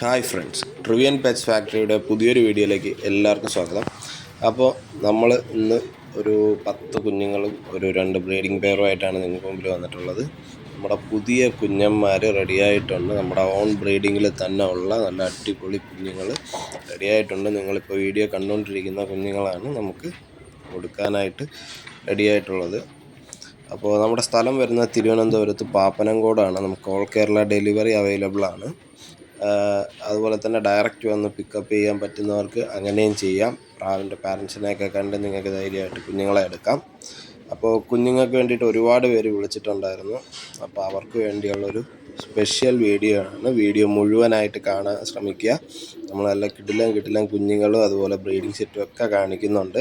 Hi friends ട്രിവിയൻ pets ഫാക്ടറിയുടെ പുതിയൊരു വീഡിയോയിലേക്ക് എല്ലാവർക്കും സ്വാഗതം. അപ്പോൾ നമ്മൾ ഇന്ന് ഒരു പത്ത് കുഞ്ഞുങ്ങളും ഒരു രണ്ട് ബ്രീഡിംഗ് പെയറുമായിട്ടാണ് നിങ്ങൾക്ക് മുമ്പിൽ വന്നിട്ടുള്ളത്. നമ്മുടെ പുതിയ കുഞ്ഞന്മാർ റെഡിയായിട്ടുണ്ട്. നമ്മുടെ ഓൺ ബ്രീഡിങ്ങിൽ തന്നെ ഉള്ള നല്ല അടിപൊളി കുഞ്ഞുങ്ങൾ റെഡിയായിട്ടുണ്ട്. നിങ്ങളിപ്പോൾ വീഡിയോ കണ്ടുകൊണ്ടിരിക്കുന്ന കുഞ്ഞുങ്ങളാണ് നമുക്ക് കൊടുക്കാനായിട്ട് റെഡിയായിട്ടുള്ളത്. അപ്പോൾ നമ്മുടെ സ്ഥലം വരുന്നത് തിരുവനന്തപുരത്ത് പാപ്പനംകോടാണ്. നമുക്ക് ഓൾ കേരള ഡെലിവറി അവൈലബിൾ ആണ്. അതുപോലെ തന്നെ ഡയറക്റ്റ് വന്ന് പിക്കപ്പ് ചെയ്യാൻ പറ്റുന്നവർക്ക് അങ്ങനെയും ചെയ്യാം. പ്രാവിന്റെ പാരൻസിനെയൊക്കെ കണ്ട് നിങ്ങൾക്ക് ധൈര്യമായിട്ട് കുഞ്ഞുങ്ങളെ എടുക്കാം. അപ്പോൾ കുഞ്ഞുങ്ങൾക്ക് വേണ്ടിയിട്ട് ഒരുപാട് പേര് വിളിച്ചിട്ടുണ്ടായിരുന്നു. അപ്പോൾ അവർക്ക് വേണ്ടിയുള്ളൊരു സ്പെഷ്യൽ വീഡിയോ ആണ്. വീഡിയോ മുഴുവനായിട്ട് കാണാൻ ശ്രമിക്കുക. നമ്മൾ കിടിലം കിടിലം കുഞ്ഞുങ്ങളും അതുപോലെ ബ്രീഡിംഗ് സെറ്റും ഒക്കെ കാണിക്കുന്നുണ്ട്.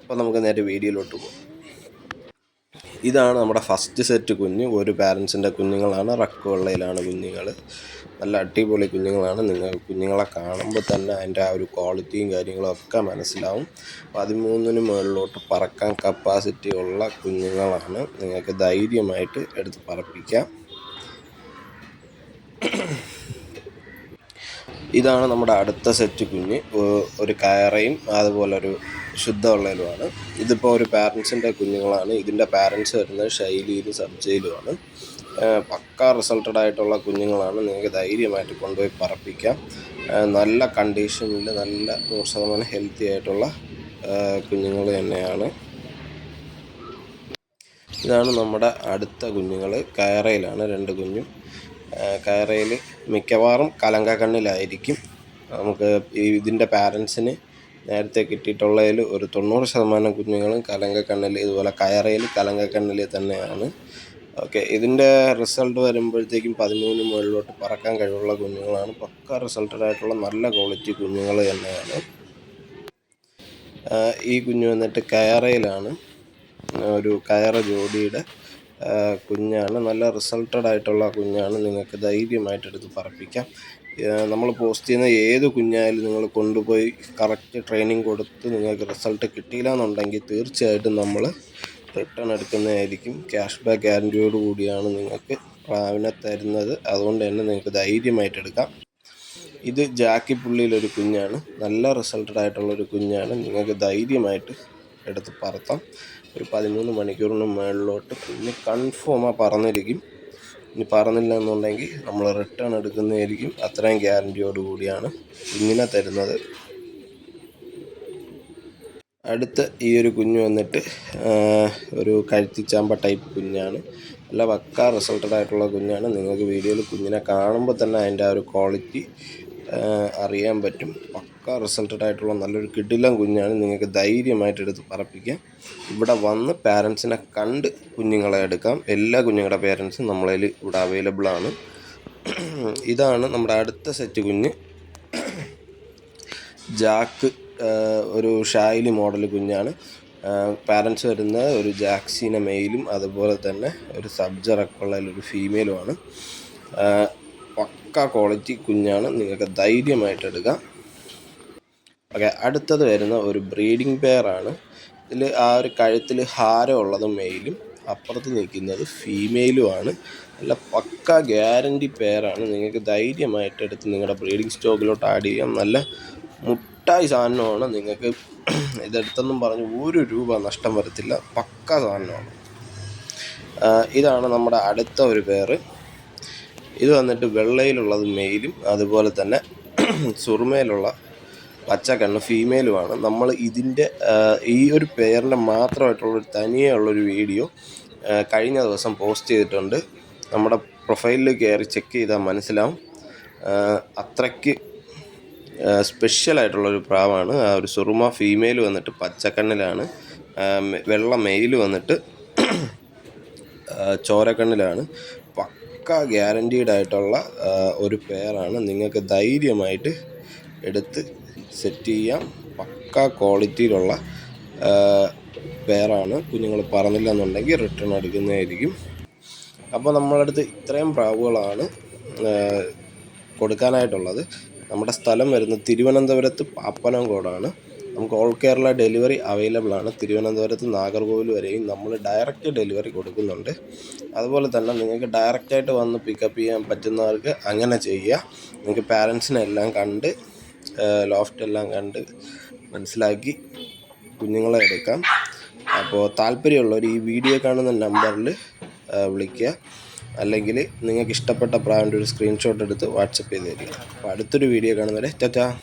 അപ്പോൾ നമുക്ക് നേരെ വീഡിയോയിലോട്ട് പോകാം. ഇതാണ് നമ്മുടെ ഫസ്റ്റ് സെറ്റ് കുഞ്ഞ്. ഒരു പാരൻസിന്റെ കുഞ്ഞുങ്ങളാണ് റക്കവെള്ളയിലാണ് കുഞ്ഞുങ്ങൾ നല്ല അടിപൊളി കുഞ്ഞുങ്ങളാണ്. നിങ്ങൾ കുഞ്ഞുങ്ങളെ കാണുമ്പോൾ തന്നെ അതിന്റെ ആ ഒരു ക്വാളിറ്റിയും കാര്യങ്ങളും ഒക്കെ മനസ്സിലാവും. പതിമൂന്നിന് മുകളിലോട്ട് പറക്കാൻ കപ്പാസിറ്റി ഉള്ള കുഞ്ഞുങ്ങളാണ്. നിങ്ങൾക്ക് ധൈര്യമായിട്ട് എടുത്ത് പറപ്പിക്കാം. ഇതാണ് നമ്മുടെ അടുത്ത സെറ്റ് കുഞ്ഞ്. ഒരു കയറയും അതുപോലെ ഒരു ശുദ്ധവെള്ളയിലുമാണ് ഇതിപ്പോൾ ഒരു പാരൻസിന്റെ കുഞ്ഞുങ്ങളാണ്. ഇതിന്റെ പാരൻസ് വരുന്നത് ശൈലിയിലും സബ്ജയിലുമാണ് പക്ക റിസൾട്ടഡ് ആയിട്ടുള്ള കുഞ്ഞുങ്ങളാണ്. നിങ്ങൾക്ക് ധൈര്യമായിട്ട് കൊണ്ടുപോയി പറപ്പിക്കാം. നല്ല കണ്ടീഷനിൽ നല്ല നൂറ് ശതമാനം ഹെൽത്തി ആയിട്ടുള്ള കുഞ്ഞുങ്ങൾ തന്നെയാണ്. ഇതാണ് നമ്മുടെ അടുത്ത കുഞ്ഞുങ്ങൾ കയറയിലാണ് രണ്ട് കുഞ്ഞും. കയറയിൽ മിക്കവാറും കലങ്കക്കണ്ണിലായിരിക്കും. നമുക്ക് ഇതിന്റെ പാരൻസിന് നേരത്തെ കിട്ടിയിട്ടുള്ളതിൽ ഒരു തൊണ്ണൂറ് ശതമാനം കുഞ്ഞുങ്ങളും കലങ്കക്കണ്ണിൽ ഇതുപോലെ കയറയിൽ കലങ്കക്കണ്ണിൽ തന്നെയാണ്. ഓക്കെ ഇതിന്റെ റിസൾട്ട് വരുമ്പോഴത്തേക്കും പതിമൂന്ന് മുകളിലോട്ട് പറക്കാൻ കഴിവുള്ള കുഞ്ഞുങ്ങളാണ്. പക്ക റിസൾട്ടഡ് ആയിട്ടുള്ള നല്ല ക്വാളിറ്റി കുഞ്ഞുങ്ങൾ തന്നെയാണ്. ഈ കുഞ്ഞ് വന്നിട്ട് കയറയിലാണ്. ഒരു കയറ ജോഡിയുടെ കുഞ്ഞാണ്. നല്ല റിസൾട്ടഡ് ആയിട്ടുള്ള കുഞ്ഞാണ്. നിങ്ങൾക്ക് ധൈര്യമായിട്ട് എടുത്ത് പറപ്പിക്കാം. നമ്മൾ പോസ്റ്റ് ചെയ്യുന്ന ഏത് കുഞ്ഞായാലും നിങ്ങൾ കൊണ്ടുപോയി കറക്റ്റ് ട്രെയിനിങ് കൊടുത്ത് നിങ്ങൾക്ക് റിസൾട്ട് കിട്ടിയില്ല എന്നുണ്ടെങ്കിൽ തീർച്ചയായിട്ടും നമ്മൾ റിട്ടേൺ എടുക്കുന്നതായിരിക്കും. ക്യാഷ് ബാക്ക് ഗ്യാരന്റിയോട് കൂടിയാണ് നിങ്ങൾക്ക് പ്രാവിനെ തരുന്നത്. അതുകൊണ്ട് തന്നെ നിങ്ങൾക്ക് ധൈര്യമായിട്ട് എടുക്കാം. ഇത് ജാക്കി പുള്ളിയിലൊരു കുഞ്ഞാണ്. നല്ല റിസൾട്ടഡ് ആയിട്ടുള്ള ഒരു കുഞ്ഞാണ്. നിങ്ങൾക്ക് ധൈര്യമായിട്ട് എടുത്ത് പറത്താം. ഒരു പതിമൂന്ന് മണിക്കൂറിന് മുകളിലോട്ട് കുഞ്ഞ് കൺഫേமாக പറന്നിരിക്കും ഇനി പറന്നില്ല എന്നുണ്ടെങ്കിൽ നമ്മൾ റിട്ടേൺ എടുക്കുന്നതായിരിക്കും. അത്രയും ഗ്യാരന്റിയോട് കൂടിയാണ് തരുന്നത്. അടുത്ത ഈ ഒരു കുഞ്ഞ് വന്നിട്ട് ഒരു കഴുത്തിച്ചാമ്പ ടൈപ്പ് കുഞ്ഞാണ്. നല്ല വക്കാ റിസൾട്ടഡ് ആയിട്ടുള്ള കുഞ്ഞാണ്. നിങ്ങൾക്ക് വീഡിയോയിൽ കുഞ്ഞിനെ കാണുമ്പോൾ തന്നെ അതിന്റെ ആ ഒരു ക്വാളിറ്റി അറിയാൻ പറ്റും. പക്ക റിസൾട്ടഡ് ആയിട്ടുള്ള നല്ലൊരു കിടിലം കുഞ്ഞാണ് നിങ്ങൾക്ക് ധൈര്യമായിട്ട് എടുത്ത് പറപ്പിക്കാം. ഇവിടെ വന്ന് പാരൻസിനെ കണ്ട് കുഞ്ഞുങ്ങളെ എടുക്കാം. എല്ലാ കുഞ്ഞുങ്ങളുടെ പേരൻസും നമ്മളതിൽ ഇവിടെ അവൈലബിൾ ആണ്. ഇതാണ് നമ്മുടെ അടുത്ത സെറ്റ് കുഞ്ഞ്. ജാക്ക് ഒരു ഷായിലി മോഡൽ കുഞ്ഞാണ്. പാരൻസ് വരുന്ന ഒരു ജാക്സീന മെയിലും അതുപോലെ തന്നെ ഒരു സബ്ജറൊക്കെയുള്ള ഒരു ഫീമെയിലുമാണ് പക്ക ക്വാളിറ്റി കുഞ്ഞാണ്. നിങ്ങൾക്ക് ധൈര്യമായിട്ട് എടുക്കാം. ഓക്കെ അടുത്തത് വരുന്ന ഒരു ബ്രീഡിംഗ് പെയറാണ് ഇതിൽ ആ ഒരു കഴുത്തിൽ ഹാരം ഉള്ളത് മെയിലും അപ്പുറത്ത് നിൽക്കുന്നത് ഫീമെയിലുമാണ് നല്ല പക്ക ഗ്യാരണ്ടി പെയറാണ് നിങ്ങൾക്ക് ധൈര്യമായിട്ട് എടുത്ത് നിങ്ങളുടെ ബ്രീഡിംഗ് സ്റ്റോക്കിലോട്ട് ആഡ് ചെയ്യാം. നല്ല മുട്ടായി സാധനമാണ്. നിങ്ങൾക്ക് ഇതെടുത്തെന്നും പറഞ്ഞ് ഒരു രൂപ നഷ്ടം വരത്തില്ല. പക്ക സാധനമാണ്. ഇതാണ് നമ്മുടെ അടുത്ത ഒരു പേര് ഇത് വന്നിട്ട് വെള്ളയിലുള്ളത് മെയിലും അതുപോലെ തന്നെ സുറുമയിലുള്ള പച്ചക്കണ്ണ് ഫീമെയിലുമാണ് നമ്മൾ ഇതിന്റെ ഈ ഒരു പെയറിന്റെ മാത്രമായിട്ടുള്ളൊരു തനിയെ ഉള്ളൊരു വീഡിയോ കഴിഞ്ഞ ദിവസം പോസ്റ്റ് ചെയ്തിട്ടുണ്ട്. നമ്മുടെ പ്രൊഫൈലിൽ കയറി ചെക്ക് ചെയ്താൽ മനസ്സിലാവും. അത്രയ്ക്ക് സ്പെഷ്യലായിട്ടുള്ളൊരു പ്രാവാണ്. ആ ഒരു സുറുമ ഫീമെയിൽ വന്നിട്ട് പച്ചക്കണ്ണിലാണ്. വെള്ള മെയിൽ വന്നിട്ട് ചോരക്കണ്ണിലാണ്. പക്ക ഗ്യാരന്റീഡ് ആയിട്ടുള്ള ആ, ഒരു പെയറാണ് നിങ്ങൾക്ക് ധൈര്യമായിട്ട് എടുത്ത് സെറ്റ് ചെയ്യാം പക്ക ക്വാളിറ്റിയിലുള്ള പെയറാണ് കുഞ്ഞുങ്ങൾ പറഞ്ഞില്ല എന്നുണ്ടെങ്കിൽ റിട്ടേൺ എടുക്കുന്നതായിരിക്കും. അപ്പോൾ നമ്മളടുത്ത് ഇത്രയും പ്രാവുകളാണ് കൊടുക്കാനായിട്ടുള്ളത്. നമ്മുടെ സ്ഥലം വരുന്നത് തിരുവനന്തപുരത്ത് പാപ്പനംകോടാണ്. നമുക്ക് ഓൾ കേരള ഡെലിവറി അവൈലബിൾ ആണ് തിരുവനന്തപുരത്ത് നാഗർകോവിൽ വരെയും നമ്മൾ ഡയറക്റ്റ് ഡെലിവറി കൊടുക്കുന്നുണ്ട്. അതുപോലെ തന്നെ നിങ്ങൾക്ക് ഡയറക്റ്റായിട്ട് വന്ന് പിക്കപ്പ് ചെയ്യാൻ പറ്റുന്നവർക്ക് അങ്ങനെ ചെയ്യുക നിങ്ങൾക്ക് പാരൻസിനെ എല്ലാം കണ്ട് ലോഫ്റ്റ് എല്ലാം കണ്ട് മനസ്സിലാക്കി കുഞ്ഞുങ്ങളെ എടുക്കാം. അപ്പോൾ താല്പര്യമുള്ളവർ ഈ വീഡിയോ കാണുന്ന നമ്പറിൽ വിളിക്കുക. അല്ലെങ്കിൽ നിങ്ങൾക്ക് ഇഷ്ടപ്പെട്ട പ്രാവിന്റെ ഒരു സ്ക്രീൻഷോട്ട് എടുത്ത് വാട്സപ്പ് ചെയ്ത് തരിക. അപ്പോൾ അടുത്തൊരു വീഡിയോ കാണുന്നവരെ ടാറ്റാ.